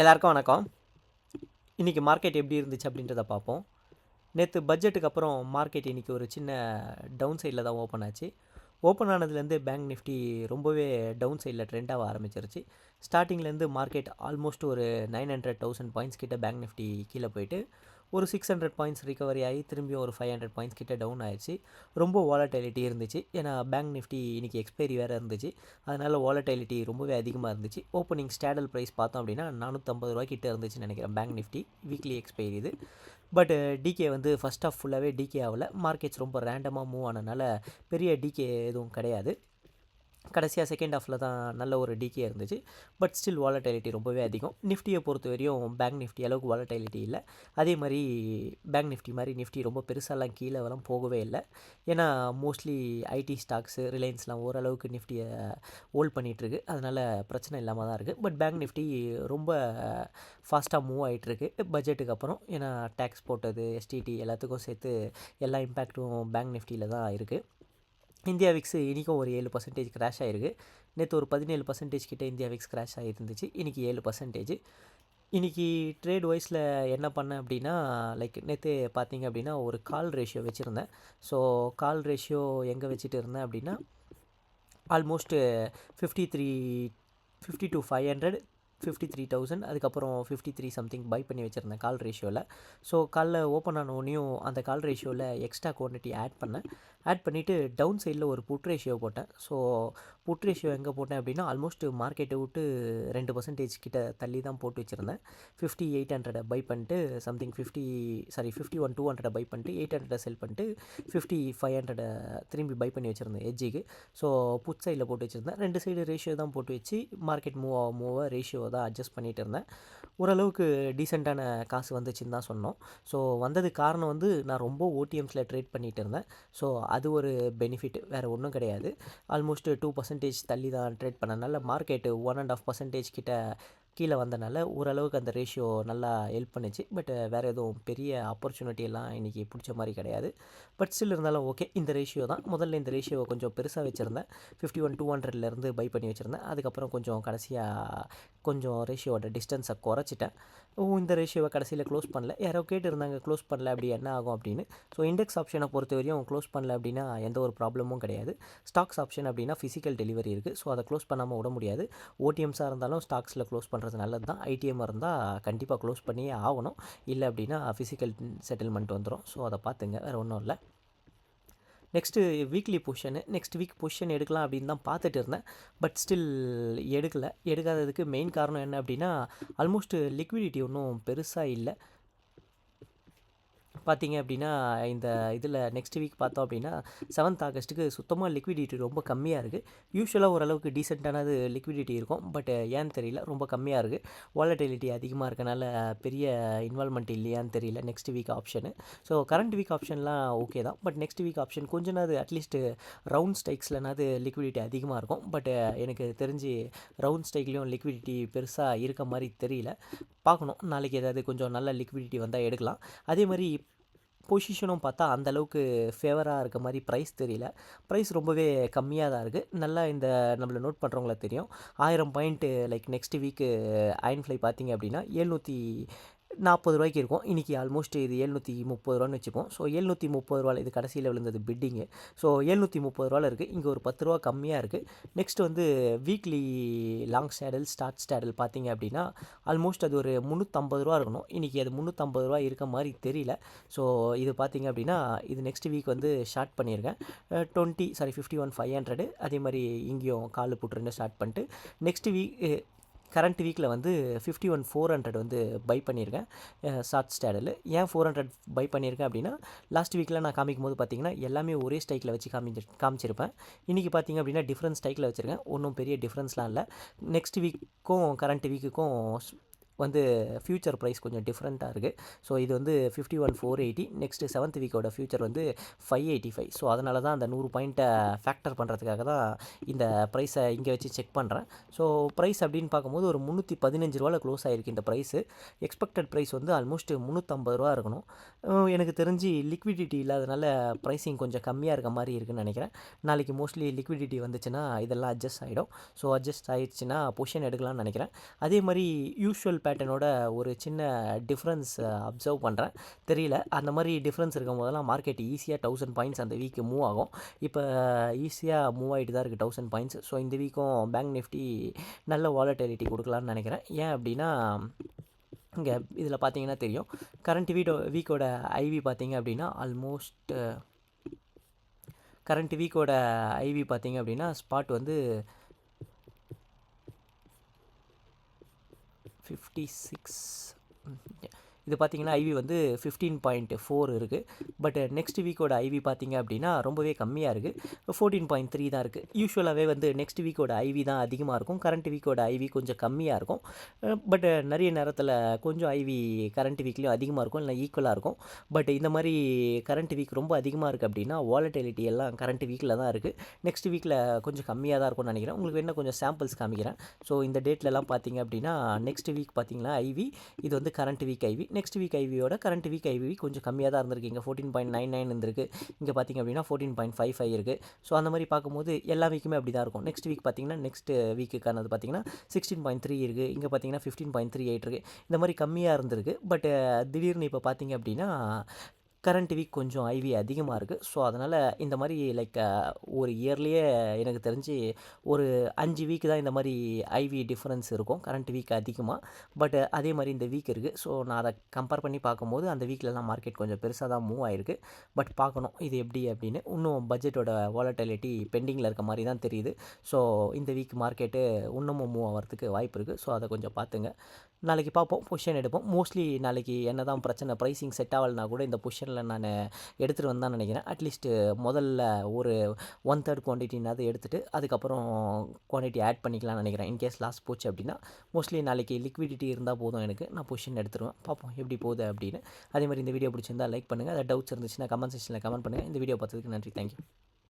எல்லாருக்கும் வணக்கம். இன்றைக்கி மார்க்கெட் எப்படி இருந்துச்சு அப்படின்றத பார்ப்போம். நேற்று பட்ஜெட்டுக்கு அப்புறம் மார்க்கெட் இன்றைக்கி ஒரு சின்ன டவுன் சைடில் தான் ஓப்பன் ஆச்சு. ஓப்பன் ஆனதுலேருந்து பேங்க் நிஃப்டி ரொம்பவே டவுன் சைடில் ட்ரெண்டாக ஆரம்பிச்சிருச்சு. ஸ்டார்டிங்லேருந்து மார்க்கெட் ஆல்மோஸ்ட் ஒரு நைன் ஹண்ட்ரட் தௌசண்ட் பாயிண்ட்ஸ் கிட்ட பேங்க் நிஃப்டி கீழே போயிட்டு ஒரு சிக்ஸ் ஹண்ட்ரட் பாயிண்ட்ஸ் ரிகவரி ஆகி திரும்பி ஒரு ஃபைவ் ஹண்ட்ரட் பாயிண்ட்ஸ் கிட்ட டவுன் ஆயிடுச்சு. ரொம்ப வாலட்டைலிட்டி இருந்துச்சு. ஏன்னா பேங்க் நிஃப்டி இன்றைக்கி எக்ஸ்பைரி வேறு இருந்துச்சு. அதனால் வாலட்டைலிட்டி ரொம்பவே அதிகமாக இருந்துச்சு. ஓப்பனிங் ஸ்டாடல் ப்ரைஸ் பார்த்தோம் அப்படின்னா நானூற்றம்பது ரூபாய்க்கிட்ட இருந்துச்சுன்னு நினைக்கிறேன். பேங்க் நிஃப்டி வீக்லி எக்ஸ்பைரி இது. பட் டிகே வந்து ஃபஸ்ட் ஆஃப் ஃபுல்லாகவே டிகே ஆகல. மார்க்கெட்ஸ் ரொம்ப ரேண்டமாக மூவ் ஆனதுனால பெரிய டிகே எதுவும் கிடையாது. கடைசியாக செகண்ட் ஆஃபில் தான் நல்ல ஒரு டிகே இருந்துச்சு. பட் ஸ்டில் வாலட்டிலிட்டி ரொம்பவே அதிகம். நிஃப்டியை பொறுத்த வரையும் பேங்க் நிஃப்டி அளவுக்கு வாலட்டிலிட்டி இல்லை. அதே மாதிரி பேங்க் நிஃப்டி மாதிரி நிஃப்டி ரொம்ப பெருசாலாம் கீழே வரலாம் போகவே இல்லை. ஏன்னா மோஸ்ட்லி ஐடி ஸ்டாக்ஸு ரிலையன்ஸ்லாம் ஓரளவுக்கு நிஃப்டியை ஹோல்ட் பண்ணிகிட்ருக்கு அதனால் பிரச்சனை இல்லாமல் தான் இருக்குது பட் பேங்க் நிஃப்டி ரொம்ப ஃபாஸ்ட்டாக மூவ் ஆகிட்டுருக்கு பட்ஜெட்டுக்கு அப்புறம் ஏன்னா டேக்ஸ் போட்டது எஸ்டிடி எல்லாத்துக்கும் சேர்த்து எல்லா இம்பேக்ட்டும் பேங்க் நிஃப்டியில் தான் இருக்குது இந்தியா விக்ஸ் இன்றைக்கும் ஒரு ஏழு பர்சன்டேஜ் கிராஷ் ஆகிருக்கு நேற்று ஒரு பதினேழு பர்சன்டேஜ் கிட்டே இந்தியா விக்ஸ் கிராஷ் ஆகிருந்துச்சு இன்றைக்கி ஏழு பர்சன்டேஜ் இன்றைக்கி ட்ரேட் வைஸில் என்ன பண்ணேன் அப்படின்னா லைக் நேற்று பார்த்தீங்க அப்படின்னா ஒரு கால் ரேஷியோ வச்சுருந்தேன். ஸோ கால் ரேஷியோ எங்கே வச்சுட்டு இருந்தேன் அப்படின்னா almost fifty three fifty two five hundred fifty three thousand அதுக்கப்புறம் ஃபிஃப்டி த்ரீ சம்திங் பை பண்ணி வச்சுருந்தேன் கால் ரேஷியோவில் ஸோ காலில் ஓப்பன் ஆனோடனையும் அந்த கால் ரேஷியோவில் எக்ஸ்ட்ரா குவான்டிட்டி ஆட் பண்ணேன். ஆட் பண்ணிவிட்டு டவுன் சைடில் ஒரு புட் ரேஷியோ போட்டேன். ஸோ புட் ரேஷியோ எங்கே போட்டேன் அப்படின்னா ஆல்மோஸ்ட் மார்க்கெட்டை விட்டு ரெண்டு பர்சன்டேஜ் கிட்ட தள்ளி தான் போட்டு வச்சுருந்தேன். ஃபிஃப்டி எயிட் ஹண்ட்ரடை பை பண்ணிட்டு something fifty sorry fifty one two ஹண்ட்ரடை buy பண்ணிட்டு எயிட் ஹண்ட்ரடை செல் பண்ணிட்டு ஃபிஃப்டி ஃபைவ் ஹண்ட்ரடை திரும்பி பை பண்ணி வச்சுருந்தேன் எஜ்ஜிக்கு ஸோ புட் சைடில் போட்டு வச்சுருந்தேன். ரெண்டு சைடு ரேஷியோ தான் போட்டு வச்சு மார்க்கெட் மூவ் ஆக மூவ் ரேஷியோ தான் அட்ஜஸ்ட் பண்ணிகிட்டு இருந்தேன். ஓரளவுக்கு டீசெண்டான காசு வந்துச்சுன்னு தான் சொன்னோம். ஸோ வந்ததுக்கு காரணம் வந்து நான் ரொம்ப ஓடிஎம்ஸில் ட்ரேட் பண்ணிகிட்டு இருந்தேன். ஸோ அது ஒரு பெனிஃபிட் வேறு ஒன்றும் கிடையாது. ஆல்மோஸ்ட் டூ பர்சன்டேஜ் தள்ளி தான் ட்ரேட் பண்ணனால market one and half percentage கிட்ட கீழே வந்தனால ஓரளவுக்கு அந்த ரேஷியோ நல்லா ஹெல்ப் பண்ணுச்சு. பட் வேறு எதுவும் பெரிய ஆப்பர்ச்சுனிட்டி எல்லாம் இன்றைக்கி பிடிச்ச மாதிரி கிடையாது. பட் ஸ்டில் இருந்தாலும் ஓகே இந்த ரேஷியோ தான். முதல்ல இந்த ரேஷியோ கொஞ்சம் பெருசாக வச்சுருந்தேன். ஃபிஃப்டி ஒன் டூ ஹண்ட்ரட்லேருந்து பை பண்ணி வச்சுருந்தேன். அதுக்கப்புறம் கொஞ்சம் கடைசியாக கொஞ்சம் ரேஷியோட டிஸ்டன்ஸை குறைச்சிட்டேன். இந்த ரேஷியோவை கடைசியில் க்ளோஸ் பண்ணல. யாரோ கேட்டு இருந்தாங்க க்ளோஸ் பண்ணல அப்படி என்ன ஆகும் அப்படின்னு. ஸோ இண்டெக்ஸ் ஆப்ஷனை பொறுத்த வரையும் க்ளோஸ் பண்ணல அப்படின்னா எந்த ஒரு ப்ராப்ளமும் கிடையாது. ஸ்டாக்ஸ் ஆப்ஷன் அப்படின்னா ஃபிசிக்கல் டெலிவரி இருக்குது ஸோ அதை க்ளோஸ் பண்ணாமல் விட முடியாது. ஓடிஎம்ஸாக இருந்தாலும் ஸ்டாக்ஸில் க்ளோஸ் பண்ணுறது நல்லது தான் ஐடிஎம் இருந்தால் கண்டிப்பாக க்ளோஸ் பண்ணியே ஆகணும். இல்லை அப்படின்னா ஃபிசிக்கல் செட்டில்மெண்ட் வந்துடும் ஸோ அதை பார்த்துங்க வேறு ஒன்றும் இல்லை. Next weekly position next week position எடுக்கலாம் அப்படின்னு தான் பார்த்துட்டு இருந்தேன். பட் ஸ்டில் எடுக்கலை. எடுக்காததுக்கு மெயின் காரணம் என்ன அப்படின்னா ஆல்மோஸ்ட் லிக்விடிட்டி ஒன்றும் பெருசாக இல்லை. பார்த்தீங்க அப்படின்னா இந்த இதில் நெக்ஸ்ட் வீக் பார்த்தோம் அப்படின்னா செவன்த் ஆகஸ்ட்டுக்கு சுத்தமாக லிக்விடிட்டி ரொம்ப கம்மியாக இருக்குது. யூஸ்வலாக ஓரளவுக்கு டீசெண்டானது லிக்விடிட்டி இருக்கும். பட் ஏன்னு தெரியல ரொம்ப கம்மியாக இருக்குது. வாலட்டிலிட்டி அதிகமாக இருக்கனால பெரிய இன்வால்மெண்ட் இல்லையான்னு தெரியல next week option so current week ஆப்ஷன்லாம் okay தான். பட் நெக்ஸ்ட் வீக் ஆப்ஷன் கொஞ்ச நாள் அட்லீஸ்ட் ரவுண்ட் ஸ்டைக்ஸ்லனாவது லிக்விடிட்டி அதிகமாக இருக்கும். பட் எனக்கு தெரிஞ்சு ரவுண்ட் ஸ்டைக்லேயும் லிக்விடிட்டி பெருசாக இருக்க மாதிரி தெரியல. பார்க்கணும். நாளைக்கு ஏதாவது கொஞ்சம் நல்ல லிக்விடிட்டி வந்தால் எடுக்கலாம். அதே மாதிரி பொசிஷனும் பார்த்தா அந்தளவுக்கு ஃபேவராக இருக்க மாதிரி ப்ரைஸ் தெரியல. ப்ரைஸ் ரொம்பவே கம்மியாக தான் இருக்குது நல்லா இந்த நம்மளை நோட் பண்ணுறவங்கள தெரியும். ஆயிரம் point like next week iron fly பார்த்தீங்க அப்படின்னா எழுநூற்றி நாற்பது ரூபாய்க்கு இருக்கும். இன்றைக்கி ஆல்மோஸ்ட் இது எழுநூற்றி முப்பது ரூபான்னு வச்சுப்போம். ஸோ எழுநூற்றி முப்பது ரூபாயில் இது கடைசியில் விழுந்தது பிட்டிங்கு ஸோ எழுநூற்றி முப்பது ரூபாயில் இருக்குது இங்கே ஒரு பத்து ரூபா கம்மியாக இருக்குது நெக்ஸ்ட் வந்து weekly long straddle start straddle பார்த்தீங்க அப்படின்னா ஆல்மோஸ்ட் அது ஒரு முந்நூற்றம்பது ரூபா இருக்கணும். இன்றைக்கி அது முந்நூற்றம்பது ரூபா இருக்க மாதிரி தெரியல. ஸோ இது பார்த்தீங்க அப்படின்னா இது நெக்ஸ்ட் வீக் வந்து ஷார்ட் பண்ணியிருக்கேன் twenty sorry fifty one five hundred அதே மாதிரி இங்கேயும் காலு புட்டுருந்து ஸ்டார்ட் பண்ணிட்டு நெக்ஸ்ட் வீக் கரண்ட் வீக்கில் வந்து ஃபிஃப்டி ஒன் ஃபோர் ஹண்ட்ரட் வந்து பை பண்ணியிருக்கேன். ஷார்ட் ஸ்டேடில் ஏன் ஃபோர் ஹண்ட்ரட் பை பண்ணியிருக்கேன் அப்படின்னா லாஸ்ட் வீக்கில் நான் காமிக்கும் போது பார்த்திங்கன்னா எல்லாமே ஒரே ஸ்டைக்கில் வச்சு காமிச்சு காமிச்சிருப்பேன். இன்றைக்கி பார்த்தீங்க அப்படின்னா டிஃப்ரெண்ட் ஸ்டைக்கில் வச்சுருக்கேன். ஒன்றும் பெரிய டிஃப்ரென்ஸ்லாம் இல்லை. நெக்ஸ்ட் வீக்கும் கரண்ட் வீக்குக்கும் வந்து ஃப்யூச்சர் ப்ரைஸ் கொஞ்சம் டிஃப்ரெண்ட்டாக இருக்குது ஸோ இது வந்து fifty one four eighty next seventh வீக்கோட future வந்து ஃபைவ் எயிட்டி ஃபைவ் ஸோ அதனால தான் அந்த நூறு பாயிண்ட்டை ஃபேக்டர் பண்ணுறதுக்காக தான் இந்த ப்ரைஸை இங்கே வச்சு செக் பண்ணுறேன் ஸோ ப்ரைஸ் அப்படின்னு பார்க்கும்போது ஒரு முந்நூற்றி பதினஞ்சு ரூபாவில் க்ளோஸ் ஆகிருக்கு இந்த ப்ரைஸு எக்ஸ்பெக்டட் ப்ரைஸ் வந்து ஆல்மோஸ்ட் முந்நூற்றம்பது ரூபா இருக்கணும். எனக்கு தெரிஞ்சு லிக்விடிட்டி இல்லாதனால ப்ரைஸிங் கொஞ்சம் கம்மியாக இருக்க மாதிரி இருக்குன்னு நினைக்கிறேன். நாளைக்கு மோஸ்ட்லி லிக்விடிட்டி வந்துச்சுன்னா இதெல்லாம் அட்ஜஸ்ட் ஆகிடும் ஸோ அட்ஜஸ்ட் ஆகிடுச்சுன்னா பொசிஷன் எடுக்கலாம்னு நினைக்கிறேன். அதே மாதிரி யூஷுவல் பேட்டர்னோட ஒரு சின்ன டிஃப்ரென்ஸ் அப்சர்வ் பண்ணுறேன் தெரியல. அந்த மாதிரி டிஃப்ரென்ஸ் இருக்கும் போதெல்லாம் மார்க்கெட் ஈஸியாக தௌசண்ட் பாயிண்ட்ஸ் அந்த வீக்கு மூவ் ஆகும். இப்போ ஈஸியாக மூவ் ஆகிட்டு தான் இருக்குது தௌசண்ட் பாயிண்ட்ஸ் ஸோ இந்த வீக்கும் பேங்க் நிஃப்டி நல்ல வாலட்டிலிட்டி கொடுக்கலான்னு நினைக்கிறேன். ஏன் அப்படின்னா இங்கே இதில் பார்த்தீங்கன்னா தெரியும். கரண்ட் வீடோ வீக்கோட ஐவி பார்த்தீங்க அப்படின்னா ஆல்மோஸ்ட் கரண்ட் வீக்கோட ஐவி பார்த்தீங்க அப்படின்னா ஸ்பாட் வந்து ஃபிஃப்டி சிக்ஸ் இது பார்த்தீங்கன்னா ஐவி வந்து ஃபிஃப்டீன் பாயிண்ட் ஃபோர் இருக்குது பட் நெக்ஸ்ட் வீக்கோட ஐவி பார்த்தீங்க அப்படின்னா ரொம்பவே கம்மியாக இருக்குது ஃபோர்டீன் பாயிண்ட் த்ரீ தான் இருக்குது யூஸ்வலாகவே வந்து நெக்ஸ்ட் வீக்கோட ஐவி தான் அதிகமாக இருக்கும். கரண்ட் வீக்கோட ஐவி கொஞ்சம் கம்மியாக இருக்கும். பட் நிறைய நேரத்தில் கொஞ்சம் ஐவி கரண்ட் வீக்லேயும் அதிகமாக இருக்கும். இல்லை ஈக்குவலாக இருக்கும். பட் இந்த மாதிரி கரண்ட் வீக் ரொம்ப அதிகமாக இருக்குது அப்படின்னா வாலட்டிலிட்டி எல்லாம் கரண்ட் வீக்கில் தான் இருக்குது நெக்ஸ்ட் வீக்கில் கொஞ்சம் கம்மியாக தான் இருக்கும்னு நினைக்கிறேன். உங்களுக்கு என்ன கொஞ்சம் சாம்பிள்ஸ் காமிக்கிறேன். ஸோ இந்த டேட்லலாம் பார்த்தீங்க அப்படின்னா நெக்ஸ்ட் வீக் பார்த்தீங்கன்னா ஐவி இது வந்து current week IV next week ஐவியோட current week IV கொஞ்சம் கம்மியாக தான் இருந்திருக்கு. இங்கே ஃபோர்டீன் பாயிண்ட் நைன் நைன் இருந்திருக்கு. இங்கே பார்த்தீங்க அப்படின்னா ஃபோர்டீன் பாயிண்ட் ஃபைவ் ஃபைவ் இருக்குது ஸோ அந்த மாதிரி பார்க்கும்போது எல்லா வீக்குமே அப்படி தான் இருக்கும் நெக்ஸ்ட் வீக் பார்த்தீங்கன்னா நெக்ஸ்ட் வீக்குக்கானது பார்த்தீங்கன்னா சிக்ஸ்டீன் பாயிண்ட் த்ரீ இருக்குது இங்கே பார்த்தீங்கன்னா ஃபிஃப்டீன் பாயிண்ட் த்ரீ எயிட் இருக்குது இந்த மாதிரி கம்மியாக இருந்திருக்கு. பட் திடீர்னு இப்போ பார்த்தீங்க அப்படின்னா கரண்ட் வீக் கொஞ்சம் ஐவி அதிகமாக இருக்குது ஸோ அதனால் இந்த மாதிரி லைக் ஒரு இயர்லேயே எனக்கு தெரிஞ்சு ஒரு அஞ்சு வீக் தான் இந்த மாதிரி ஐவி டிஃப்ரென்ஸ் இருக்கும். கரண்ட் வீக் அதிகமாக பட் அதே மாதிரி இந்த வீக் இருக்குது ஸோ நான் அதை கம்பேர் பண்ணி பார்க்கும்போது அந்த வீக்லலாம் மார்க்கெட் கொஞ்சம் பெருசாக தான் மூவ் ஆயிருக்கு. பட் பார்க்கணும். இது எப்படி அப்படின்னு. இன்னும் பட்ஜெட்டோட வாலட்டிலிட்டி பெண்டிங்கில் இருக்க மாதிரி தான் தெரியுது. ஸோ இந்த வீக் மார்க்கெட்டு இன்னமும் மூவ் ஆகிறதுக்கு வாய்ப்பு இருக்குது ஸோ அதை கொஞ்சம் பார்த்துங்க. நாளைக்கு பார்ப்போம். பொசிஷன் எடுப்போம். மோஸ்ட்லி நாளைக்கு என்ன தான் பிரச்சனை ப்ரைஸிங் செட் ஆகலைனா கூட இந்த பொசிஷனில் நான் எடுத்துகிட்டு வந்தான் நினைக்கிறேன். அட்லீஸ்ட்டு முதல்ல ஒரு ஒன் தேர்ட் குவான்டிட்டினாவது எடுத்துகிட்டு அதுக்கப்புறம் குவான்டிட்டி ஆட் பண்ணிக்கலாம்னு நினைக்கிறேன். இன்கேஸ் லாஸ் போச்சு அப்படின்னா மோஸ்ட்லி நாளைக்கு லிக்விடிட்டி இருந்தால் போதும் எனக்கு. நான் பொசிஷன் எடுத்துருவேன். பார்ப்போம் எப்படி போகுது அப்படின்னு. அதே மாதிரி இந்த வீடியோ பிடிச்சிருந்தா லைக் பண்ணுங்கள் அதை டவுட்ஸ் இருந்துச்சுன்னா கமெண்ட் செக்ஷனில் கமெண்ட் பண்ணுங்கள் இந்த வீடியோ பார்த்ததுக்கு நன்றி. தேங்க்யூ